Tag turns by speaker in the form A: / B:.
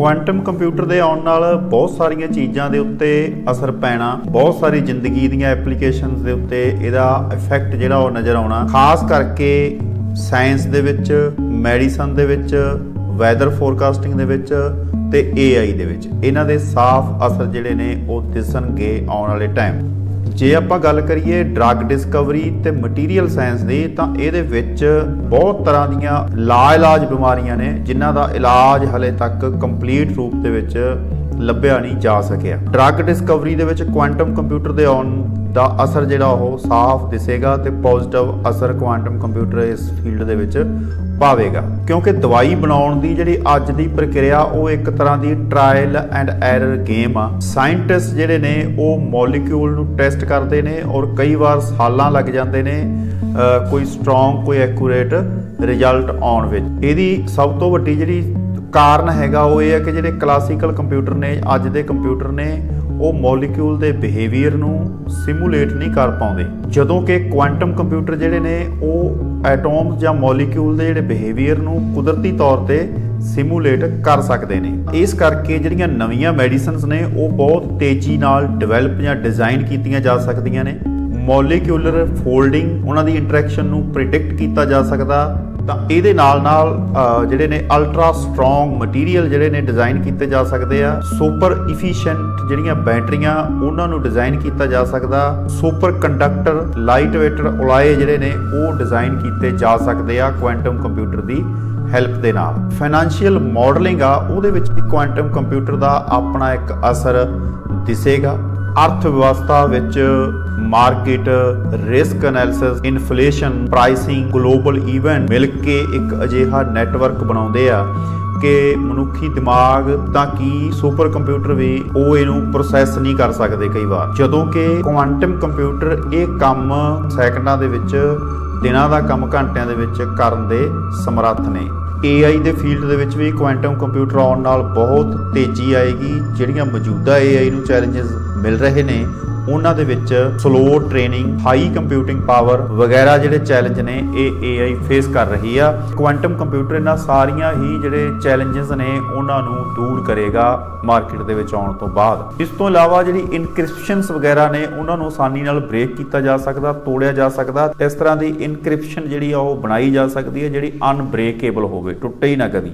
A: Quantum computer ਦੇ ਆਉਣ ਨਾਲ ਬਹੁਤ ਸਾਰੀਆਂ ਚੀਜ਼ਾਂ ਦੇ ਉੱਤੇ ਅਸਰ ਪੈਣਾ, ਬਹੁਤ ਸਾਰੀ ਜ਼ਿੰਦਗੀ ਦੀਆਂ ਐਪਲੀਕੇਸ਼ਨਸ ਦੇ ਉੱਤੇ ਇਹਦਾ ਇਫੈਕਟ ਜਿਹੜਾ ਉਹ ਨਜ਼ਰ ਆਉਣਾ। ਖਾਸ ਕਰਕੇ ਸਾਇੰਸ ਦੇ ਵਿੱਚ ਮੈਡੀਸਨ ਦੇ ਵਿੱਚ ਵੈਦਰ ਫੋਰਕਾਸਟਿੰਗ ਦੇ ਵਿੱਚ ਤੇ AI ਦੇ ਵਿੱਚ। ਇਹਨਾਂ ਦੇ ਸਾਫ਼ ਅਸਰ ਜਿਹੜੇ ਨੇ ਉਹ ਦਿਸਣਗੇ ਆਉਣ ਵਾਲੇ ਟਾਈਮ ਜੇ ਆਪਾਂ ਗੱਲ ਕਰੀਏ ਡਰੱਗ ਡਿਸਕਵਰੀ ਤੇ ਮਟੀਰੀਅਲ ਸਾਇੰਸ ਦੀ, ਤਾਂ ਇਹਦੇ ਵਿੱਚ ਬਹੁਤ ਤਰ੍ਹਾਂ ਦੀਆਂ ਲਾਇਲਾਜ ਬਿਮਾਰੀਆਂ ਨੇ, ਜਿਨ੍ਹਾਂ ਦਾ ਇਲਾਜ ਹਲੇ ਤੱਕ ਕੰਪਲੀਟ ਰੂਪ ਦੇ ਵਿੱਚ ਲੱਭਿਆ ਨਹੀਂ ਜਾ ਸਕਿਆ। ਡਰੱਗ ਡਿਸਕਵਰੀ ਦੇ ਵਿੱਚ ਕੁਆਂਟਮ ਕੰਪਿਊਟਰ ਦੇ ਆਉਣ ਦਾ ਅਸਰ ਜਿਹੜਾ ਉਹ ਸਾਫ਼ ਦਿਸੇਗਾ ਤੇ ਪੋਜ਼ਿਟਿਵ ਅਸਰ ਕੁਆਂਟਮ ਕੰਪਿਊਟਰ ਇਸ ਫੀਲਡ ਦੇ ਵਿੱਚ ਪਾਵੇਗਾ। ਕਿਉਂਕਿ ਦਵਾਈ ਬਣਾਉਣ ਦੀ ਜਿਹੜੀ ਅੱਜ ਦੀ ਪ੍ਰਕਿਰਿਆ, ਉਹ ਇੱਕ ਤਰ੍ਹਾਂ ਦੀ ਟ੍ਰਾਇਲ ਐਂਡ ਐਰਰ ਗੇਮ ਆ। ਸਾਇੰਟਿਸਟ ਜਿਹੜੇ ਨੇ, ਉਹ ਮੋਲੀਕਿਊਲ ਨੂੰ ਟੈਸਟ ਕਰਦੇ ਨੇ ਔਰ ਕਈ ਵਾਰ ਸਾਲਾਂ ਲੱਗ ਜਾਂਦੇ ਨੇ ਕੋਈ ਸਟਰੋਂਗ ਕੋਈ ਐਕੂਰੇਟ ਰਿਜ਼ਲਟ ਆਉਣ ਵਿੱਚ। ਇਹਦੀ ਸਭ ਤੋਂ ਵੱਡੀ ਜਿਹੜੀ ਕਾਰਨ ਹੈਗਾ ਉਹ ਇਹ ਹੈ ਕਿ ਜਿਹੜੇ ਕਲਾਸੀਕਲ ਕੰਪਿਊਟਰ ਨੇ, ਅੱਜ ਦੇ ਕੰਪਿਊਟਰ ਨੇ, ਉਹ ਮੋਲੀਕਿਊਲ ਦੇ ਬਿਹੇਵੀਅਰ ਨੂੰ ਸਿਮੂਲੇਟ ਨਹੀਂ ਕਰ ਪਾਉਂਦੇ। ਜਦੋਂ ਕਿ ਕੁਆਂਟਮ ਕੰਪਿਊਟਰ ਜਿਹੜੇ ਨੇ, ਉਹ ਐਟੋਮਸ ਜਾਂ ਮੋਲੀਕਿਊਲ ਦੇ ਜਿਹੜੇ ਬਿਹੇਵੀਅਰ ਨੂੰ ਕੁਦਰਤੀ ਤੌਰ ਤੇ ਸਿਮੂਲੇਟ ਕਰ ਸਕਦੇ ਨੇ। ਇਸ ਕਰਕੇ ਜਿਹੜੀਆਂ ਨਵੀਆਂ ਮੈਡੀਸਿਨਸ ਨੇ, ਉਹ ਬਹੁਤ ਤੇਜ਼ੀ ਨਾਲ ਡਿਵੈਲਪ ਜਾਂ ਡਿਜ਼ਾਈਨ ਕੀਤੀਆਂ ਜਾ ਸਕਦੀਆਂ ਨੇ। ਮੋਲੀਕਿਊਲਰ ਫੋਲਡਿੰਗ ਉਹਨਾਂ ਦੀ ਇੰਟਰੈਕਸ਼ਨ ਨੂੰ ਪ੍ਰਿਡਿਕਟ ਕੀਤਾ ਜਾ ਸਕਦਾ। ਤਾਂ ਇਹਦੇ ਨਾਲ ਨਾਲ ਜਿਹੜੇ ਨੇ ਅਲਟਰਾ ਸਟਰੋਂਗ ਮਟੀਰੀਅਲ ਜਿਹੜੇ ਨੇ ਡਿਜ਼ਾਈਨ ਕੀਤੇ ਜਾ ਸਕਦੇ ਆ ਸੁਪਰ ਇਫੀਸ਼ੀਐਂਟ ਜਿਹੜੀਆਂ ਬੈਟਰੀਆਂ ਉਹਨਾਂ ਨੂੰ ਡਿਜ਼ਾਈਨ ਕੀਤਾ ਜਾ ਸਕਦਾ superconductor lightweight alloy ਜਿਹੜੇ ਨੇ ਉਹ ਡਿਜ਼ਾਈਨ ਕੀਤੇ ਜਾ ਸਕਦੇ ਆ ਕੁਆਂਟਮ ਕੰਪਿਊਟਰ ਦੀ ਹੈਲਪ ਦੇ ਨਾਲ। ਫਾਈਨੈਂਸ਼ੀਅਲ ਮਾਡਲਿੰਗ ਆ, ਉਹਦੇ ਵਿੱਚ ਵੀ ਕੁਆਂਟਮ ਕੰਪਿਊਟਰ ਦਾ ਆਪਣਾ ਇੱਕ ਅਸਰ ਦਿਸੇਗਾ। ਅਰਥ ਵਿਵਸਥਾ ਵਿੱਚ market risk analysis inflation pricing, global event ਮਿਲ ਕੇ ਇੱਕ ਅਜਿਹਾ ਨੈਟਵਰਕ ਬਣਾਉਂਦੇ ਆ ਕਿ ਮਨੁੱਖੀ ਦਿਮਾਗ ਤਾਂ ਕੀ ਸੁਪਰ ਕੰਪਿਊਟਰ ਵੀ ਉਹ ਇਹਨੂੰ ਪ੍ਰੋਸੈਸ ਨਹੀਂ ਕਰ ਸਕਦੇ ਕਈ ਵਾਰ। ਜਦੋਂ ਕਿ ਕੁਆਂਟਮ ਕੰਪਿਊਟਰ ਇਹ ਕੰਮ ਸੈਕਿੰਡਾਂ ਦੇ ਵਿੱਚ, ਦਿਨਾਂ ਦਾ ਕੰਮ ਘੰਟਿਆਂ ਦੇ ਵਿੱਚ ਕਰਨ ਦੇ ਸਮਰੱਥ ਨੇ। AI ਦੇ ਫੀਲਡ ਦੇ ਵਿੱਚ ਵੀ ਕੁਆਂਟਮ ਕੰਪਿਊਟਰ ਆਉਣ ਨਾਲ ਬਹੁਤ ਤੇਜ਼ੀ ਆਏਗੀ, ਜਿਹੜੀਆਂ ਮੌਜੂਦਾ AI ਨੂੰ ਚੈਲੰਜਸ ਮਿਲ ਰਹੇ ਨੇ। ਉਹਨਾਂ ਦੇ ਵਿੱਚ slow training high computing power ਵਗੈਰਾ ਜਿਹੜੇ ਚੈਲੰਜ ਨੇ ਇਹ AI ਫੇਸ ਕਰ ਰਹੀ ਆ। ਕੁਆਂਟਮ ਕੰਪਿਊਟਰ ਇਹਨਾਂ ਸਾਰੀਆਂ ਹੀ ਜਿਹੜੇ ਚੈਲੰਜਸ ਨੇ ਉਹਨਾਂ ਨੂੰ ਦੂਰ ਕਰੇਗਾ ਮਾਰਕੀਟ ਦੇ ਵਿੱਚ ਆਉਣ ਤੋਂ ਬਾਅਦ। ਇਸ ਤੋਂ ਇਲਾਵਾ ਜਿਹੜੀ ਇਨਕ੍ਰਿਪਸ਼ਨਸ ਵਗੈਰਾ ਨੇ ਉਹਨਾਂ ਨੂੰ ਆਸਾਨੀ ਨਾਲ ਬ੍ਰੇਕ ਕੀਤਾ ਜਾ ਸਕਦਾ, ਤੋੜਿਆ ਜਾ ਸਕਦਾ। ਇਸ ਤਰ੍ਹਾਂ ਦੀ ਇਨਕ੍ਰਿਪਸ਼ਨ ਜਿਹੜੀ ਆ ਉਹ ਬਣਾਈ ਜਾ ਸਕਦੀ ਹੈ ਜਿਹੜੀ ਅਨਬ੍ਰੇਕੇਬਲ ਹੋਵੇ, ਟੁੱਟੇ ਹੀ ਨਾ ਕਦੀ।